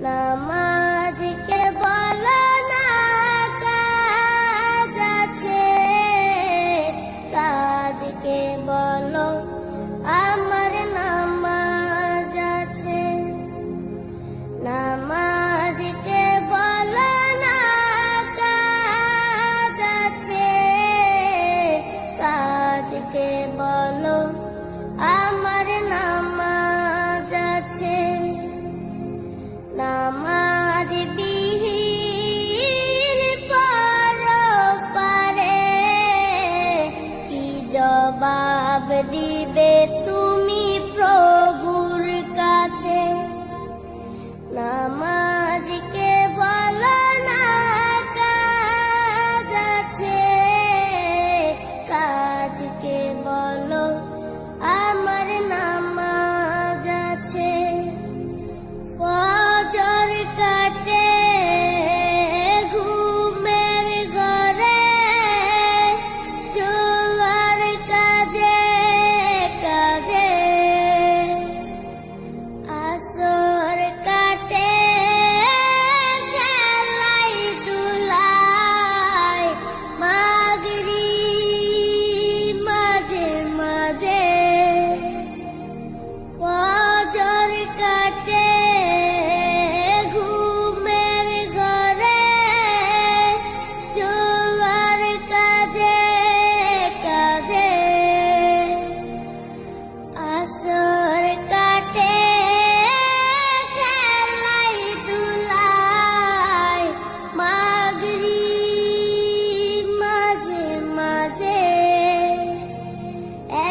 নামাজকে বলো না কাজ বলো আমার کباب دی بے تو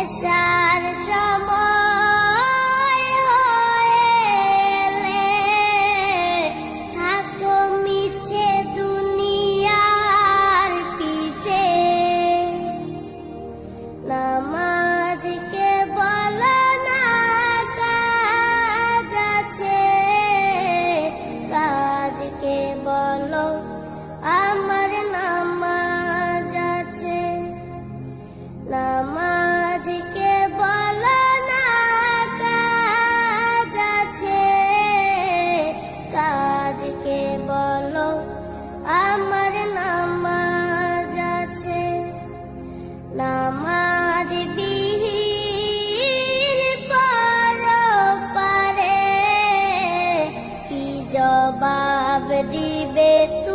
山。দিবে তু